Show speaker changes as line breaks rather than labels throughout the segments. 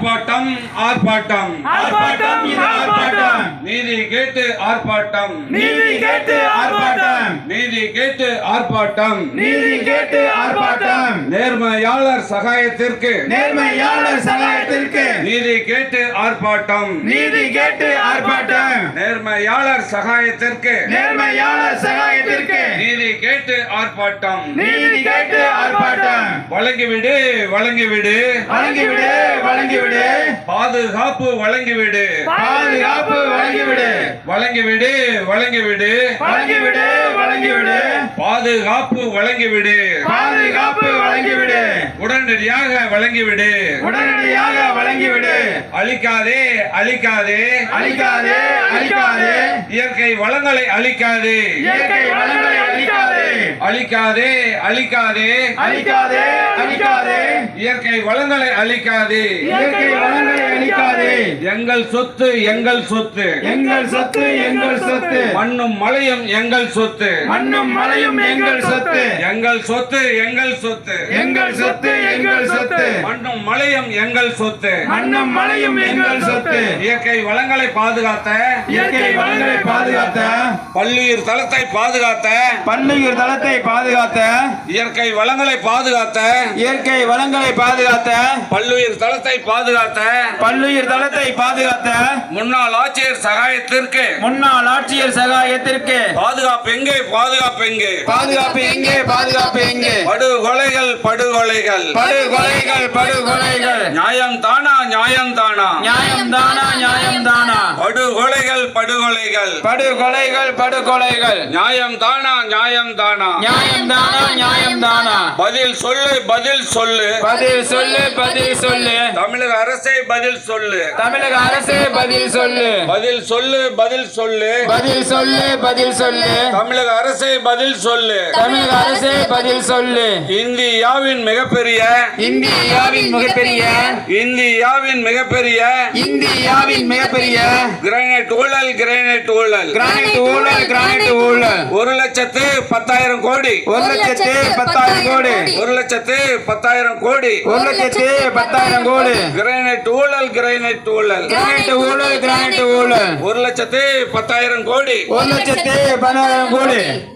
ஆர்ப்பாட்டம் ஆர்ப்பாட்டம்.
ஆர்ப்பாட்டம் இது ஆர்ப்பாட்டம்.
நீதி கேட்டு ஆர்ப்பாட்டம்.
நீதி கேட்டு ஆர்ப்பாட்டம்.
நீதி கேட்டு ஆர்ப்பாட்டம்.
நீதி கேட்டு ஆர்ப்பாட்டம்.
நேர்மையாளர் சகாயத்திற்கு.
நேர்மையாளர் சகாயத்திற்கு.
நீதி கேட்டு ஆர்ப்பாட்டம்.
நீதி கேட்டு ஆர்ப்பாட்டம்.
நேர்மையாளர் சகாயத்திற்கு.
நேர்மையாளர் சகாயத்திற்கு.
நீதி கேட்டு ஆர்ப்பாட்டம்.
நீதி கேட்டு ஆர்ப்பாட்டம்.
வழங்கிவிடு வழங்கிவிடு
வழங்கிவிடு வழங்கிவிடு
பாதுகாப்பு வழங்கிவிடு
பாதுகாப்பு வழங்கிவிடு
வழங்கிவிடு வழங்கிவிடு
வழங்கிவிடு வழங்கிவிடு
பாதுகாப்பு வழங்கிவிடு
பாதுகாப்பு வழங்கிவிடு
உடனடியாக வழங்கிவிடு
உடனடியாக வழங்கிவிடு
அழிக்காதே அழிக்காதே
அழிக்காதே அழிக்காதே
இயற்கை வளங்களை அழிக்காதே
இயற்கை வளங்களை அழிக்காதே
அழிக்காதே அழிக்காதே.
அழிக்காதே அழிக்காதே.
இயற்கை வளங்களை அழிக்காதே.
இயற்கை வளங்களை அழிக்காதே.
எங்கள் சொத்து எங்கள் சொத்து.
எங்கள் சொத்து எங்கள் சொத்து.
மண்ணும் மலையும் எங்கள் சொத்து.
மண்ணும் மலையும் எங்கள் சொத்து.
எங்கள் சொத்து எங்கள் சொத்து.
எங்கள் சொத்து எங்கள் சொத்து.
மண்ணும் மலையும் எங்கள் சொத்து.
மண்ணும் மலையும் எங்கள் சொத்து.
இயற்கை வளங்களை பாதுகாத்த.
இயற்கை வளங்களை பாதுகாத்த.
பல்லுயிர் தளத்தை பாதுகாத்த
பல்லுயிர் தளத்தை பாதுகாத்த
இயற்கை வளங்களை பாதுகாத்த
இயற்கை வளங்களை பாதுகாத்த
பல்லுயிர் தளத்தை பாதுகாத்த
பல்லுயிர் தளத்தை பாதுகாத்த
முன்னாள் ஆட்சியர் சகாயத்திற்கு
முன்னாள் ஆட்சியர் சகாயத்திற்கு
பாதுகாப்பு எங்கே பாதுகாப்பு எங்கே?
பாதுகாப்பு எங்கே பாதுகாப்பு எங்கே?
படுகொலைகள் படுகொலைகள்.
படுகொலைகள் படுகொலைகள்.
நியாயம் தானா நியாயம் தானா?
நியாயம் தானா நியாயம் தானா?
படுகொலைகள். படுகொலைகள்
படுகொலைகள்.
நியாயம் தானா? நியாயம் தானா?
நியாயம் தானா? நியாயம் தானா?
பதில் சொல்லு பதில் சொல்லு.
பதில் சொல்லு பதில் சொல்லு.
தமிழக அரசே பதில் சொல்லு.
தமிழக அரசு பதில் சொல்லு.
பதில் சொல்லு பதில் சொல்லு.
பதில் சொல்லு பதில் சொல்லு.
தமிழக அரசே பதில் சொல்லு.
தமிழக அரசு பதில் சொல்லு.
இந்தியாவின் மிகப்பெரிய
இந்தியாவின் மிகப்பெரிய
இந்தியாவின் மிகப்பெரிய
இந்தியாவின் மிகப்பெரிய
கிரானைட் ஊழல் கிரானைட் ஊழல்.
கிரானைட் ஊழல் கிரானைட் ஊழல்.
ஒரு லட்சத்து பத்தாயிரம் கோடி.
ஒரு லட்சத்து பத்தாயிரம் கோடி.
ஒரு லட்சத்து பத்தாயிரம் கோடி.
ஒரு லட்சத்து பத்தாயிரம் கோடி.
கிரானைட் ஊழல் கிரானைட் ஊழல்.
கிரானைட் ஊழல் கிரானைட் ஊழல்.
ஒரு லட்சத்து பத்தாயிரம் கோடி.
ஒரு லட்சத்து பதினாயிரம் கோடி.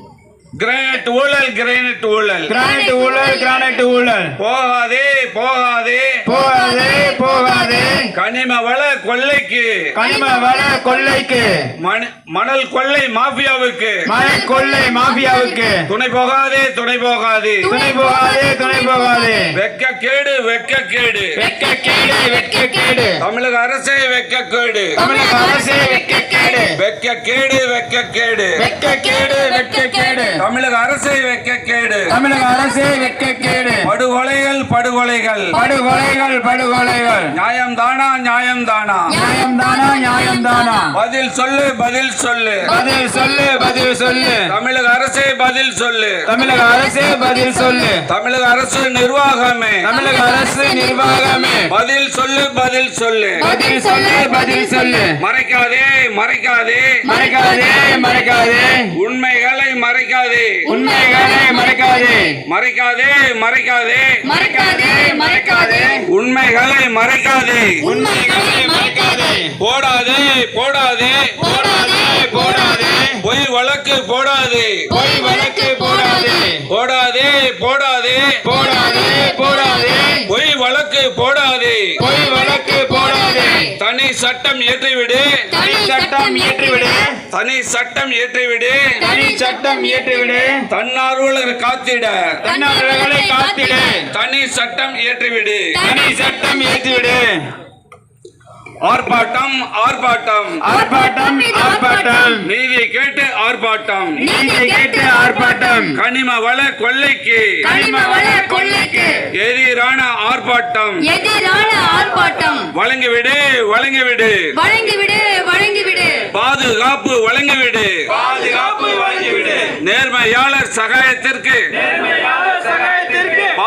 கிரானைட் ஊழல் கிரானைட் ஊழல்.
கிரானைட் ஊழல் கிரானைட் ஊழல்.
போகாதே போகாதே.
போகாதே போகாதே.
கனிம வள கொள்ளைக்கு.
கனிம வள கொள்ளைக்கு.
மண- மணல் கொள்ளை மாஃபியாவுக்கு.
மழை கொள்ளை மாஃபியாவுக்கு.
துணை போகாதே துணை போகாதே.
துணை போகாதே துணை போகாதே.
வெக்க கேடு வெக்க கேடு
வெக்க கேடு வெக்க கேடு
தமிழக அரசே வெக்க கேடு
தமிழக அரசே வெக்க கேடு
வெக்க கேடு வெக்க கேடு
வெக்க கேடு வெக்க கேடு
தமிழக அரசே வெக்க கேடு
தமிழக அரசே வெக்க கேடு
படுகொலைகள் படுகொலைகள்.
படுகொலைகள் படுகொலைகள்.
நியாயம் தானா நியாயம் தானா
நியாயம் தானா நியாயம் தானா
பதில் சொல்லு பதில் சொல்லு.
பதில் சொல்லு பதில் சொல்லு.
தமிழக அரசே பதில் சொல்லு.
தமிழக அரசே பதில் சொல்லு.
தமிழக அரசு நிர்வாகமே.
தமிழக அரசு நிர்வாகமே.
பதில் சொல்லு பதில் சொல்லு.
பதில் சொல்லு பதில் சொல்லு.
மறைக்காதே மறைக்காதே.
மறைக்காதே மறைக்காதே.
மறைக்காதே.
உண்மைகளை மறைக்காதே.
மறைக்காதே மறைக்காதே.
மறைக்காதே மறைக்காதே.
உண்மைகளை மறைக்காதே.
உண்மைகளை மறைக்காதே.
போடாதே போடாதே.
போடாதே போடாதே.
பொய் வழக்கு போடாதே.
பொய் வழக்கு போடாதே.
போடாதே போடாதே.
போடாதே போடாதே.
பொய் வழக்கு போடாதே.
பொய் வழக்கு போடாதே
தனி சட்டம் ஏற்றிவிடு.
தனி சட்டம் இயற்றிவிடு
தனி சட்டம் ஏற்றிவிடு.
தனி சட்டம் இயற்றிவிடு
தன்னார்வலர் காத்திட.
தன்னார்வலர்களை காத்திடு.
தனி சட்டம் ஏற்றிவிடு.
தனி சட்டம் இயற்றிவிடு
ஆர்ப்பாட்டம் ஆர்ப்பாட்டம்.
ஆர்ப்பாட்டம் ஆர்ப்பாட்டம்.
நீதி கேட்டு ஆர்ப்பாட்டம்.
நீதி கேட்டு ஆர்ப்பாட்டம்.
கனிம வள கொள்ளைக்கு.
கனிம வள கொள்ளைக்கு.
எதிரான ஆர்ப்பாட்டம்.
எதிரான ஆர்ப்பாட்டம்.
வழங்கிவிடு வழங்கிவிடு.
வழங்கிவிடு வழங்கிவிடு.
பாதுகாப்பு வழங்கிவிடு.
பாதுகாப்பு வழங்கிவிடு.
நேர்மையாளர் சகாயத்திற்கு.
நேர்மையாளர் சகாயத்திற்கு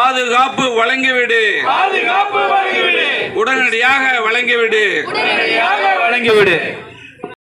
பாதுகாப்பு வழங்கிவிடு.
பாதுகாப்பு வழங்கிவிடு.
உடனடியாக வழங்கிவிடு.
உடனடியாக வழங்கிவிடு.